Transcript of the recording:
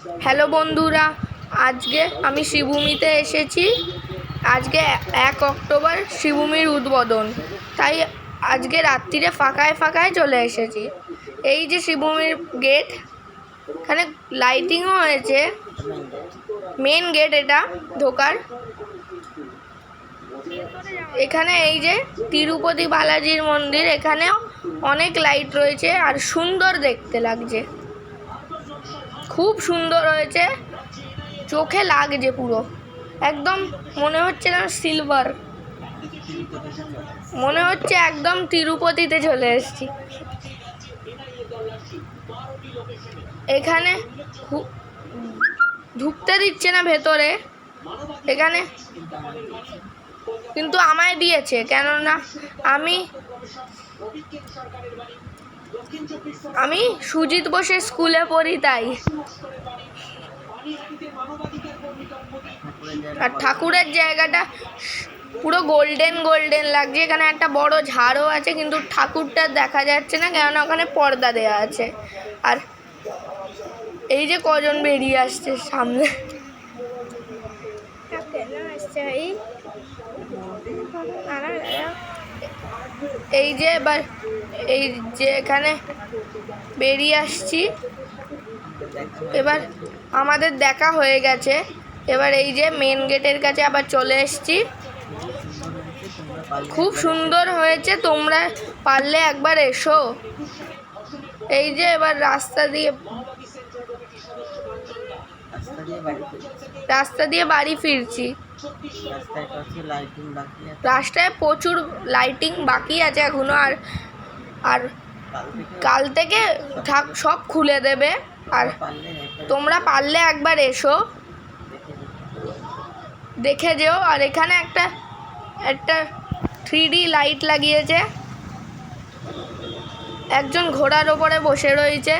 Hello বন্ধুরা, আজকে আমি শ্রীভূমিতে এসেছি। আজকে এক অক্টোবর শ্রীভূমির উদ্বোধন। তাই আজকে রাত্রিরে ফাঁকায় ফাঁকায় চলে এসেছি। এই যে শ্রীভূমির গেট এখানে লাইটিংও হয়েছে। মেন গেট এটা, ঢোকার। এখানে এই যে তিরুপতি বালাজির মন্দির, এখানেও অনেক লাইট রয়েছে। আর সুন্দর দেখতে লাগছে। খুব সুন্দর হয়েছে। চোখে লাগছে পুরো। একদম মনে হচ্ছে না সিলভার মনে হচ্ছে একদম তিরুপতিতে চলে এসেছি। এখানে ঢুকতে দিচ্ছে না ভেতরে। এখানে? কিন্তু আমায় দিয়েছে, কেননা আমি আমি সুজিত বসে স্কুলে পড়ি তাই। আর ঠাকুরের জায়গাটা পুরো গোল্ডেন গোল্ডেন লাগছে, এখানে একটা বড় ঝাড়ও আছে, কিন্তু ঠাকুরটা দেখা যাচ্ছে না, কেননা ওখানে পর্দা দেওয়া আছে। আর এই যে কজন বেরিয়ে আসছে সামনে। এই যে এবার, এই যে এখানে বেরিয়ে আসছি। এবার আমাদের দেখা হয়ে গেছে। এবার এই যে মেন গেটের কাছে আবার চলে এসেছি। খুব সুন্দর হয়েছে, তোমরা পারলে একবার এসো। এই যে এবার রাস্তা দিয়ে রাস্তা দিয়ে বাড়ি ফিরি রাস্তা দিয়ে বাড়ি ফিরছি। রাস্তায় প্রচুর লাইটিং বাকি আছে এখনও আর আর কাল থেকে সব খুলে দেবে। আর তোমরা পারলে একবার এসো। দেখে যেও। আর এখানে একটা একটা থ্রি লাইট লাগিয়েছে। একজন ঘোড়ার ওপরে বসে রয়েছে।